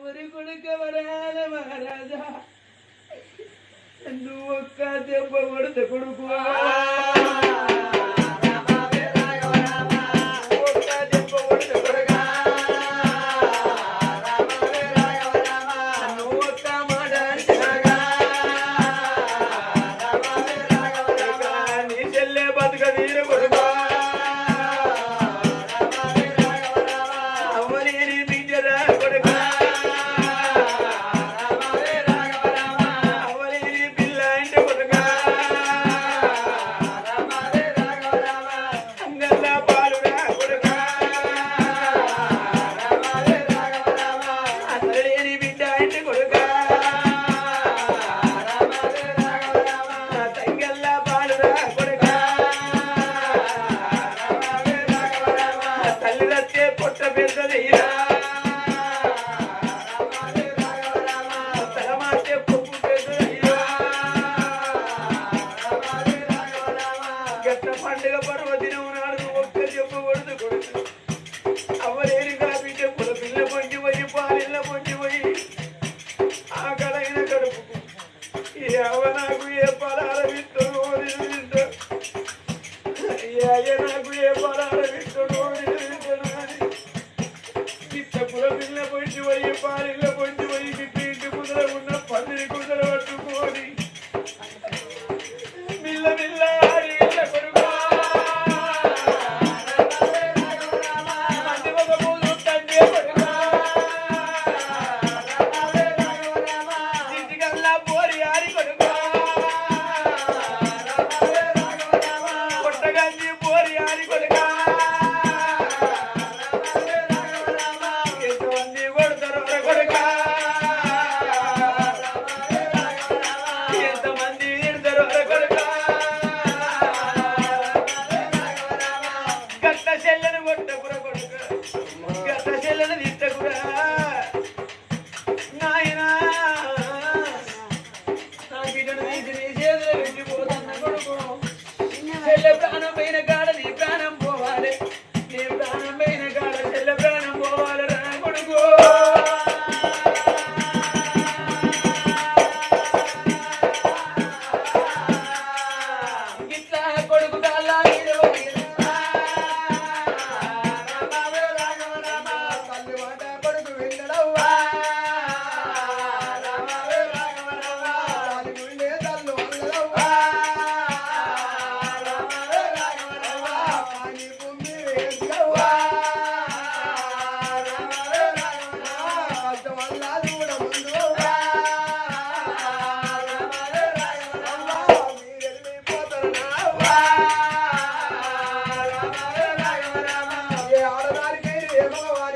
ஒரு கொடுக்க வராத மகாராஜா என்று உட்காந்து கொடுத்து கொடுக்குவா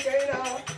again now.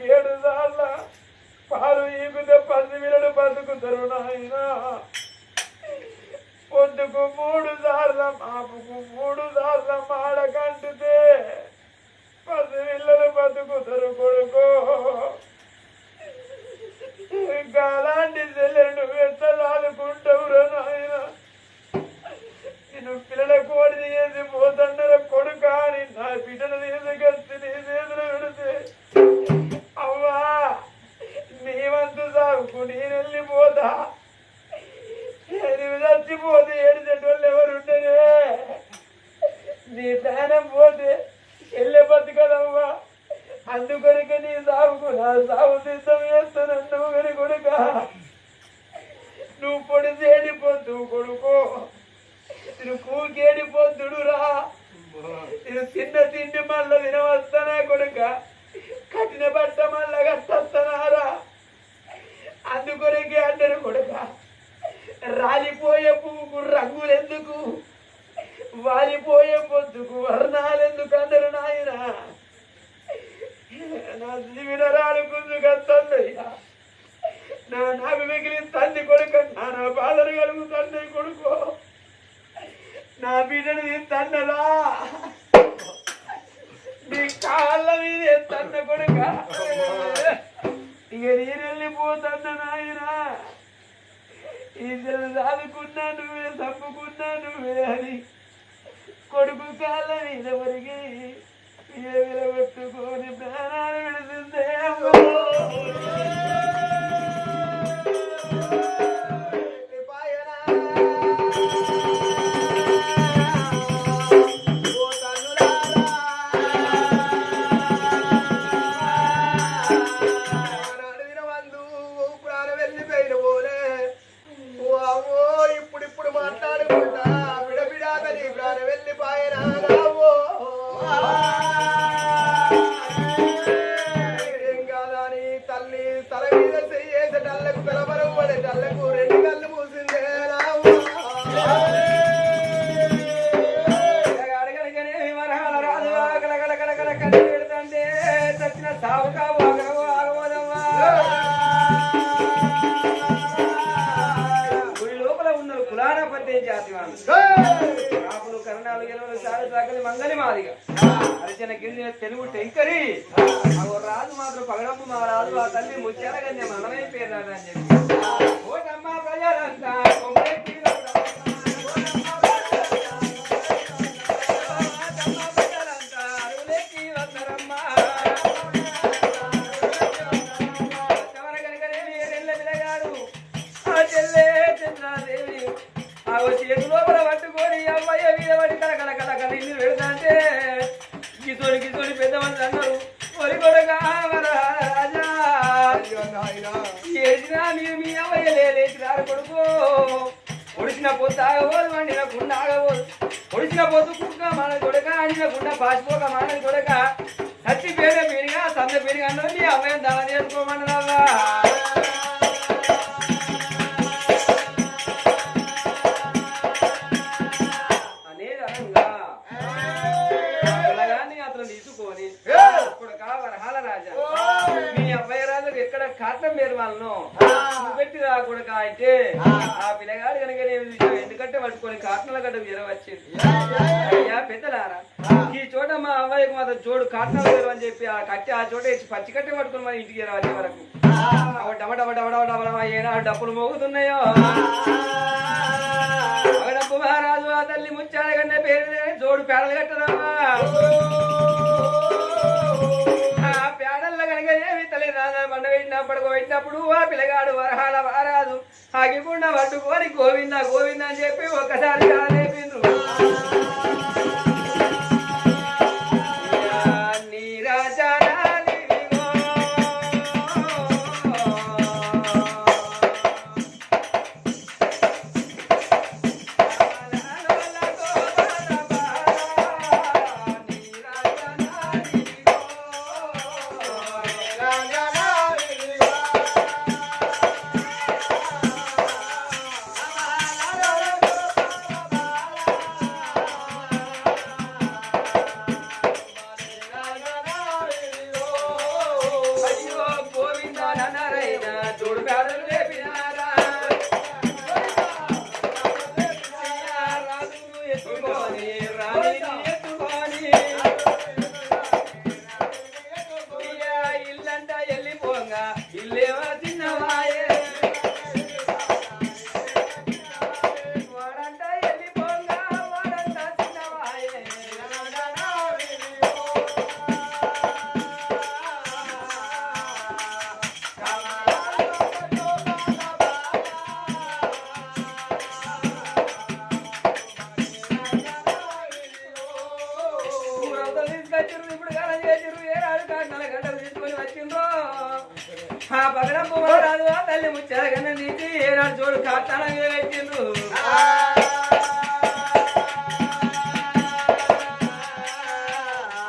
ఏడు సార్ల పాలు ఈగుతే పది విరడు బతుకుతారు నాయనా. పొద్దుకు మూడు సార్ల మాపుకు మూడు సార్ల మాడ కంటితే పది పిల్లలు బతుకుతారు కొడుకో. ఇంకా అలాంటి చెల్లెలు నువ్వు నాయన. నేను పిల్లల కోడి చేసి పోతండర కొడుక అని నా బిడ్డను తీసుకొచ్చి నీ చేతులు పెడితే. అవ్వా నీ వంతు సాగుకు నేను వెళ్ళిపోతా. నువ్వు చచ్చిపోతే ఏడిచేటోళ్ళు ఎవరు ఉండరే నీ ప్రాణం పోతే వెళ్ళే బతుకదమ్మా అందుకొరకే నీ సాగుకు నా సాగు సిద్ధం చేస్తానన్నావు కానీ కొడుక. నువ్వు పొడి చేడిపోద్దు కొడుకో. నువ్వు కూకేడిపోద్దుడురా నేను తిన్న తిండి మళ్ళీ తినవస్తానా కొడుక. కట్టిన బట్ట మళ్ళా కట్టొస్తానారా అందుకొరకే అంటారు కొడుక రాలిపోయే పువ్వుకు రంగులెందుకు వాలిపోయే పొద్దుకు వర్ణాలెందుకు అందరు నాయన? నా జీవిన రాలుకుందు నా నాకు మిగిలిన తండ్రి కొడుకు నా నా బాధలు కలుగుతుంది తండ్రి కొడుకు. నా బిడ్డని తన్నలా. నీ కాళ్ళ మీద తన్న కొడుక. ఇక నేను వెళ్ళిపోతున్నా నాయనా. ఇద్దరు సాదుకున్నా నువ్వే తప్పుకున్నా నువ్వే అని కొడుకు కాళ్ళ మీద వరిగి పెట్టుకొని ప్రాణాలు విడుతుందే కరణాలు గెలవలు సారి సాకలి మంగలి మాదిగా. అరిచిన గిరిజన తెలుగు టెంకరి. ఆ ఓ రాజు మాత్రం పగడమ్మ మా రాజు ఆ తల్లి ముచ్చారగా మనమైపోయినాడు అని చెప్పి. ఓటమ్మ ప్రజలంతా కొడుకు. ఒడిసిన పొద్దు ఆగబోదు వండిన గుండె ఆగబోదు ఒడిసిన పొత్తు కుక్క మన కొడక అండిన గుండె పాసిపోక మన కొడక చచ్చి పేడ పెరిగా సంద పెరిగా అన్నది అమ్మాయిని దాన చేసుకోమన్నదా పట్టుకొని కాటనల గడ్డ చేరవచ్చింది అయ్యా పెద్దలారా ఈ చోట మా అబ్బాయికి మాత్రం చోడు కాటనలు వేరు అని చెప్పి ఆ కట్టి ఆ చోట ఇచ్చి పచ్చి కట్టి పట్టుకొని మన ఇంటికి రావాలి వరకు. అవ డమ డమ డమ డమ డమ డమ ఏనా డప్పులు మోగుతున్నాయో. మహారాజు ఆ తల్లి ముచ్చాల కన్నా పేరు జోడు పేడలు కట్టరావా తల్లి పెట్టినప్పుడు ఆ పిల్లగాడు వరహాల వారాదు ఆగికుండా పట్టుకొని గోవింద గోవింద అని చెప్పి ఒక్కసారి కాలేపిండ్రు గంటలు తీసుకొని వచ్చిండ్రు. ఆ పగడంపు రాదు ఆ తల్లి ముచ్చాల కన్నా నీటి ఏనాడు చూడు కాటాల మీద పెట్టిండ్రు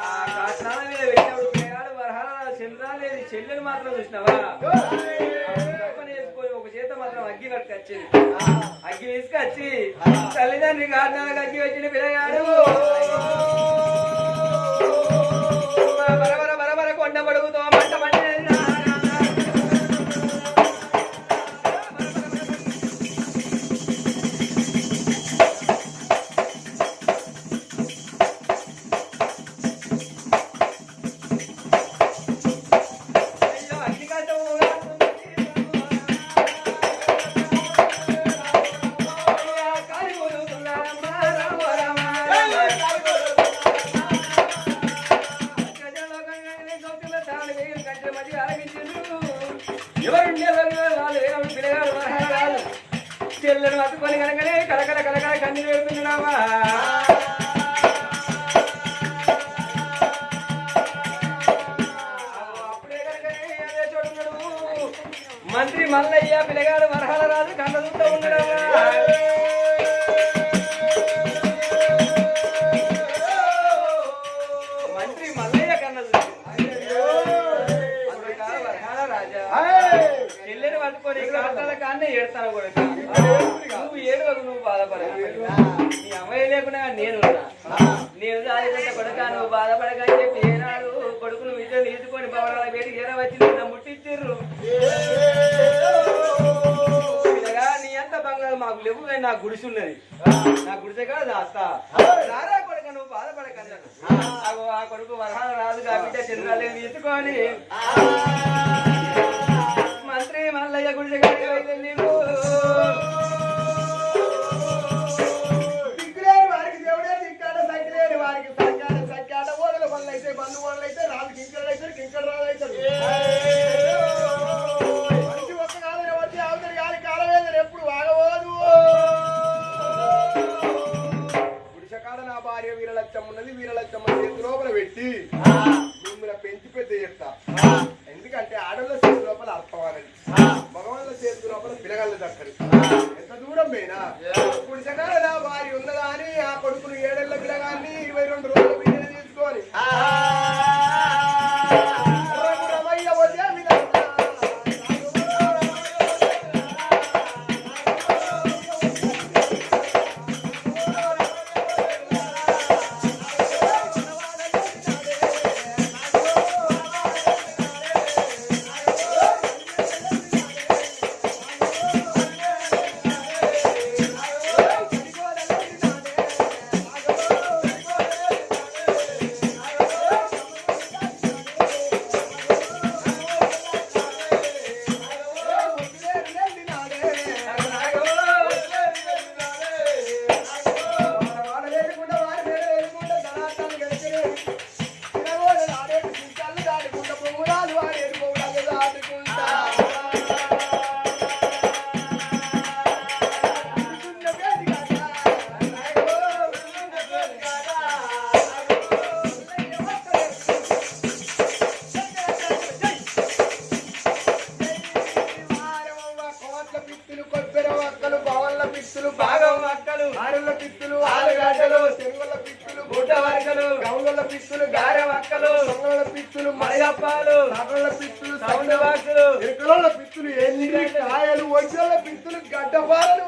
ఆ కాటాల మీద పెట్టినప్పుడు పిల్లగాడు వరహాల చెల్లరాలేదు చెల్లెలు మాత్రం చూసినావా? తప్పని వేసుకొని ఒక చేత మాత్రం అగ్గి అగ్గి తీసుకొచ్చి తల్లిదండ్రి కారణాలకు అగ్గి వచ్చిన పిల్లగాడు. కొడుక కాళ్ళ కాన్నే ఏడుతాను కొడుక? నువ్వు ఏడవకు నువ్వు బాధపడ నీ అమ్మాయి లేకుండా నేను నేను దారిపోతే కొడుక నువ్వు బాధపడక అని చెప్పి ఏనాడు కొడుకును విద్యలు తీసుకొని వచ్చింది నా ముట్టించు నీ అంత బంగ్లాలు మాకు లేవు నా గుడిసి నా గుడిసే కాదు దాస్తా రారా కొడుక నువ్వు బాధపడక ఆ. కొడుకు వరహాలు రాదు కాబట్టి చంద్రాలు తీసుకొని మల్లయ్య గుడిగాడి వెళ్ళిండు. దిక్కులేని వారికి దేవుడే దిక్కాడ సగ్గులేని వారికి సగ్గాడ సగ్గాడ ఓడల పనులు అయితే బంధు ఓడలు అయితే పిచ్చులు గారెవక్కలు సొంగళ పిచ్చులు మలయప్పాలు నగళ్ళ పిచ్చులు సౌండవాకులు ఎక్కడ పిచ్చులు ఎన్ని కాయలు వచ్చేళ్ళ పిచ్చులు గడ్డపాలు.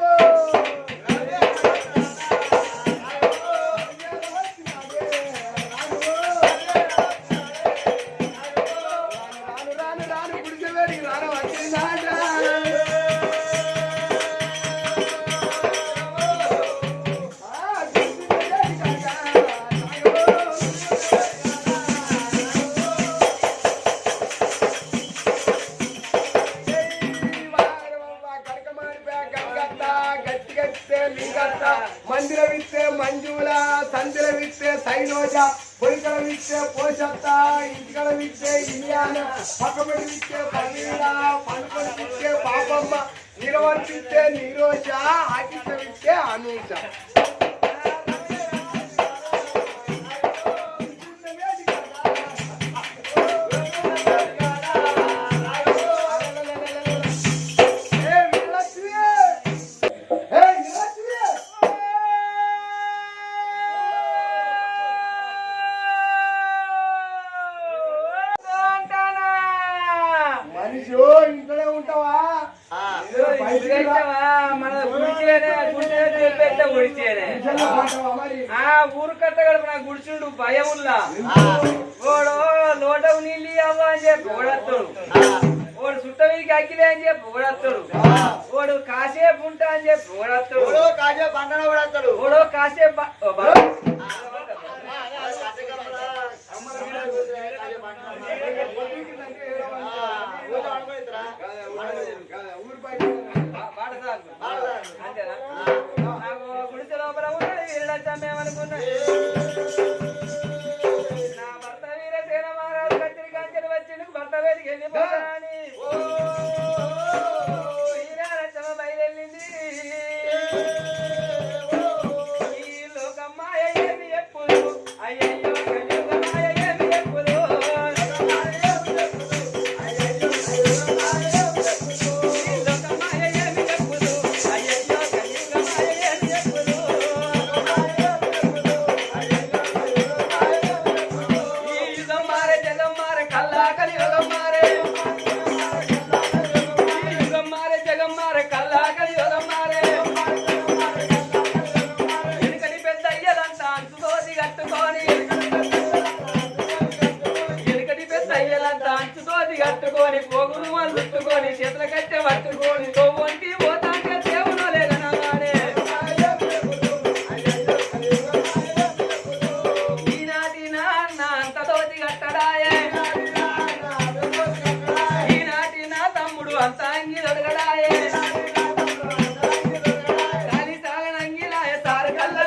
ఇంటికడ విచ్చే ఇల్యాన పక్కబడి విచ్చే పల్లీల పండుకొని విచ్చే పాపమ్మ నిరవర్తిచ్చే నీకు అగ్గిలే అని చెప్పి ఓడత్తాడు. ఓడు కాసేపు ఉంటా అని చెప్పి ఓడత్తాడు. ఓడో కాసేపు అంటనే ఓడత్తాడు. ఓడో కాసేపు గుడిసె లోపల ఉన్నాడు వీరుడంతా మేమనుకున్నాడు వెలిగింది Like, I love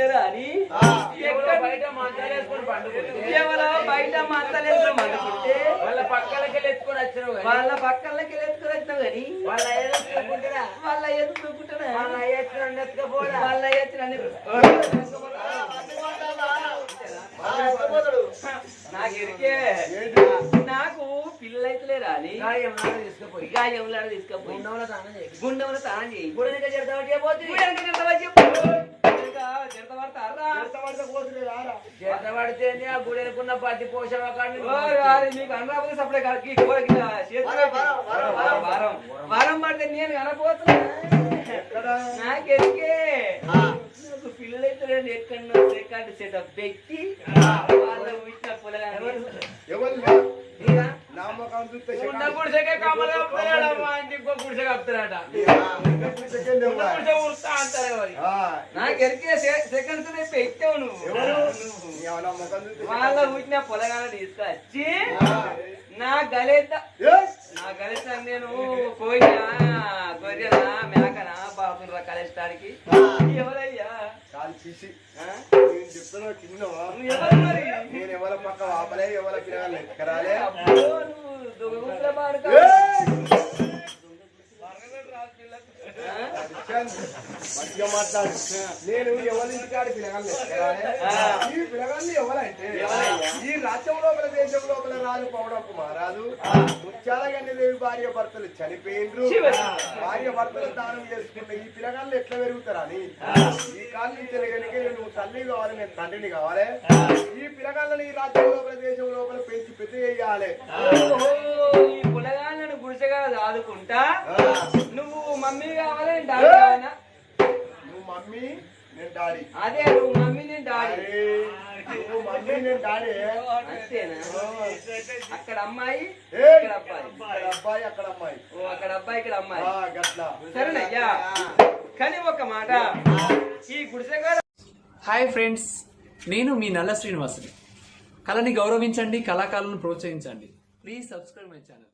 అయితలేరా అని. బయట మంచాలేసుకొని పండుకుంటే. వాళ్ళ పక్కలకి ఎత్తుకొని వాళ్ళ పక్కలకి ఎత్తుకొని వచ్చినావు కానీ. వాళ్ళ ఎత్తుకుంటారా వాళ్ళ ఎత్తుకుంటున్నా. వాళ్ళ ఎత్తుకొని ఎత్తుకపోరా వాళ్ళ ఎత్తున నాకు ఎరికే. నాకు పిల్లలు గాయం నాన్న తీసుకుపోయి. తీసుకపోయి. ఉండవల తానం చేయి. గుండెమున తానం చేయి. గుడనిక చేద్దామంటే పోతుంది చేతబడితే ఆ గుడి అనుకున్న పత్తి పోషణ మీకు అనరాబోతే సప్లై కాకి కోరకి వారం వారం పడితే నేను కనపోతున్నా నాకు పిల్లలైతే ఎక్కడో రికార్డు సెటప్ పెట్టి వాళ్ళ ఇచ్చిన చూస్తే ఉన్న గుడిసెకే కమల కప్తాడమ్మా ఇంటికి ఇంకో గుడిసె కప్తారట ఉన్న గుడిసె ఉరుస్తా అంటారు మరి నాకెరికే సెకండ్స్ పెట్టావు నువ్వు. ఎవరు? ముఖం చూస్తే వాళ్ళ ఊటిన పొలగాన తీసుకొచ్చి నా గలెత్త నా గలెత్త నేను. కోయినా గొర్రెనా మేకనా బాగుండ్రా కలెస్టాడికి ఎవరయ్యా? కాలు తీసి ఆ? నేను చెప్తున్నా మరి? నేను ఎవరి పక్క వాపలే ఎవరి పిల్లగాళ్ళు ఎక్కరాలే మంచిగా మాట్లాడు నేను ఎవరి ఇంటికాడి పిల్లగాళ్ళు ఎక్కరాలే ఈ పిల్లగాళ్ళు ఎవరంటే ఈ రాజ్యం లోపల దేశం లోపల రాజు పౌడప్పు మహారాజు ముత్యాల దేవి భార్య భర్తలు చనిపోయిండ్రు. భార్య భర్తలు దానం చేసుకుంటే ఈ పిల్లగాళ్ళు ఎట్లా పెరుగుతారని? ఈ కాళ్ళ నుంచి నువ్వు తల్లి కావాలి నేను తండ్రిని కావాలి. ఈ పిల్లగాళ్ళని ఈ రాజ్యం లోపల దేశం లోపల పెంచి పెద్ద చేయాలి. ఈ పులగాళ్ళను గుడిసెగా ఆదుకుంటా నువ్వు మమ్మీ కావాలి డాడీ కావాలా నువ్వు మమ్మీ నేను డాడీ. అదే నువ్వు మమ్మీ నేను డాడీ. అరే, నువ్వు మమ్మీ నేను డాడీ. అంతేనా? అక్కడ అమ్మాయి ఏయ్, ఇక్కడ అబ్బాయి ఇక్కడ అబ్బాయి. అక్కడ అమ్మాయి. ఓ అక్కడ అబ్బాయి ఇక్కడ అమ్మాయి. ఆ, గట్ల. సరేనయ్యా. కానీ ఒక మాట. ఈ గుడిసెగా హాయ్ ఫ్రెండ్స్ నేను మీ నల్ల శ్రీనివాసుని. కళని గౌరవించండి కళాకారులను ప్రోత్సహించండి. Please subscribe my channel.